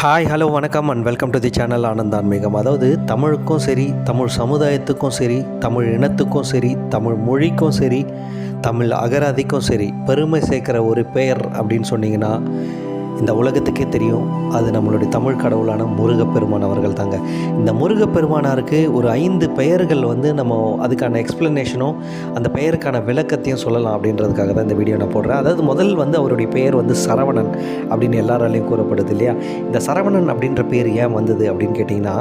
Hi hello வணக்கம் and welcome to the channel Anand அதாவது தமிழுக்கும் சரி தமிழ் சமுதாயத்துக்கும் சரி தமிழ் இனத்துக்கும் சரி தமிழ் மொழிக்கும் சரி தமிழ் அகராதிக்கும் சரி பெருமை சேர்க்குற ஒரு பெயர் அப்படின்னு சொன்னீங்கன்னா இந்த உலகத்துக்கே தெரியும். அது நம்மளுடைய தமிழ் கடவுளான முருகப்பெருமான் அவர்கள் தாங்க. இந்த முருகப்பெருமானாருக்கு ஒரு ஐந்து பெயர்கள் வந்து நம்ம அதுக்கான எக்ஸ்ப்ளனேஷனும் அந்த பெயருக்கான விளக்கத்தையும் சொல்லலாம் அப்படின்றதுக்காக தான் இந்த வீடியோ நான் போடுறேன். அதாவது முதல் வந்து அவருடைய பெயர் வந்து சரவணன் அப்படின்னு எல்லாராலையும் கூறப்படுது இல்லையா? இந்த சரவணன் அப்படின்ற பேர் ஏன் வந்தது அப்படின்னு கேட்டிங்கன்னா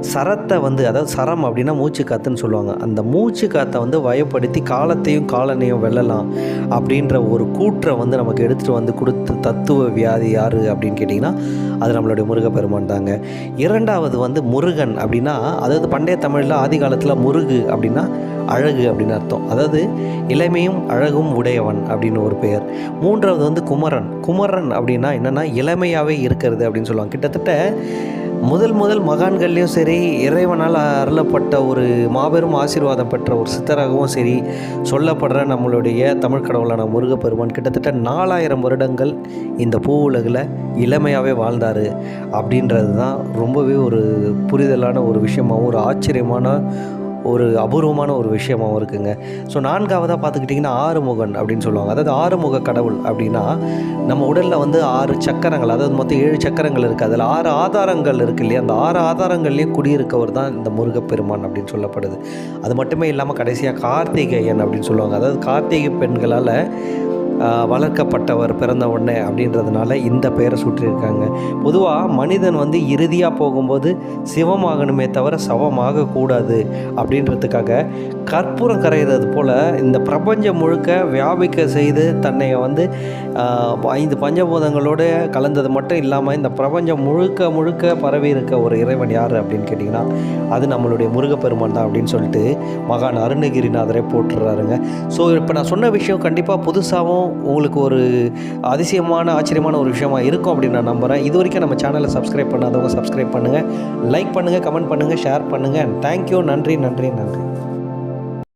சரத்தை வந்து அதாவது சரம் அப்படின்னா மூச்சு காத்துன்னு சொல்லுவாங்க. அந்த மூச்சு காத்தை வந்து வயப்படுத்தி காலத்தையும் காலனையும் வெல்லலாம் அப்படின்ற ஒரு கூற்றை வந்து நமக்கு எடுத்துகிட்டு வந்து கொடுத்து தத்துவ வியாதி யார் அப்படின்னு கேட்டிங்கன்னா அது நம்மளுடைய முருகப்பெருமான் தாங்க. இரண்டாவது வந்து முருகன் அப்படின்னா அதாவது பண்டைய தமிழில் ஆதி காலத்தில் முருகு அப்படின்னா அழகு அப்படின்னு அர்த்தம். அதாவது இளமையும் அழகும் உடையவன் அப்படின்னு ஒரு பெயர். மூன்றாவது வந்து குமரன். குமரன் அப்படின்னா என்னென்னா இளமையாகவே இருக்கிறது அப்படின்னு சொல்லுவாங்க. கிட்டத்தட்ட முதல் முதல் மகான்கள்லேயும் சரி இறைவனால் அருளப்பட்ட ஒரு மாபெரும் ஆசீர்வாதம் பெற்ற ஒரு சித்தராகவும் சரி சொல்லப்படுற நம்மளுடைய தமிழ் கடவுளான முருகப்பெருமான் கிட்டத்தட்ட நாலாயிரம் வருடங்கள் இந்த பூ உலகில் இளமையாகவே வாழ்ந்தார் அப்படின்றது தான் ரொம்பவே ஒரு புரிதலான ஒரு விஷயமாகவும் ஒரு ஆச்சரியமான ஒரு அபூர்வமான ஒரு விஷயமாகவும் இருக்குங்க. ஸோ நான்காவதாக பார்த்துக்கிட்டிங்கன்னா ஆறுமுகன் அப்படின்னு சொல்லுவாங்க. அதாவது ஆறுமுக கடவுள் அப்படின்னா நம்ம உடலில் வந்து ஆறு சக்கரங்கள் அதாவது மொத்தம் ஏழு சக்கரங்கள் இருக்குது அதில் ஆறு ஆதாரங்கள் இருக்கு இல்லையா? அந்த ஆறு ஆதாரங்கள்லேயும் குடியிருக்கவர் தான் இந்த முருகப்பெருமான் அப்படின்னு சொல்லப்படுது. அது மட்டுமே இல்லாமல் கடைசியாக கார்த்திகேயன் அப்படின்னு சொல்லுவாங்க. அதாவது கார்த்திகை பெண்களால் வளர்க்கப்பட்டவர் பிறந்த உடனே அப்படின்றதுனால இந்த பெயரை சுற்றியிருக்காங்க பொதுவாக மனிதன் வந்து இறுதியாக போகும்போது சிவமாகணுமே தவிர சவமாகக்கூடாது அப்படின்றதுக்காக கற்பூரம் கரைகிறது போல் இந்த பிரபஞ்சம் முழுக்க வியாபிக்க செய்து தன்னை வந்து ஐந்து பஞ்சபூதங்களோடு கலந்தது மட்டும் இல்லாமல் இந்த பிரபஞ்சம் முழுக்க முழுக்க பரவி இருக்க ஒரு இறைவன் யார் அப்படின்னு கேட்டிங்கன்னா அது நம்மளுடைய முருகப்பெருமான் தான் அப்படின்னு சொல்லிட்டு மகான் அருணகிரிநாதரே போட்டுறாருங்க ஸோ இப்போ நான் சொன்ன விஷயம் கண்டிப்பாக புதுசாகவும் உங்களுக்கு ஒரு அதிசயமான ஆச்சரியமான ஒரு விஷயமா இருக்கும் அப்படின்னு நான் நம்புகிறேன் இது வரைக்கும் நம்ம சேனலை சப்ஸ்கிரைப் பண்ணாதவங்க சப்ஸ்கிரைப் பண்ணுங்கள் லைக் பண்ணுங்கள் கமெண்ட் பண்ணுங்கள் ஷேர் பண்ணுங்கள் தேங்க்யூ நன்றி நன்றி நன்றி.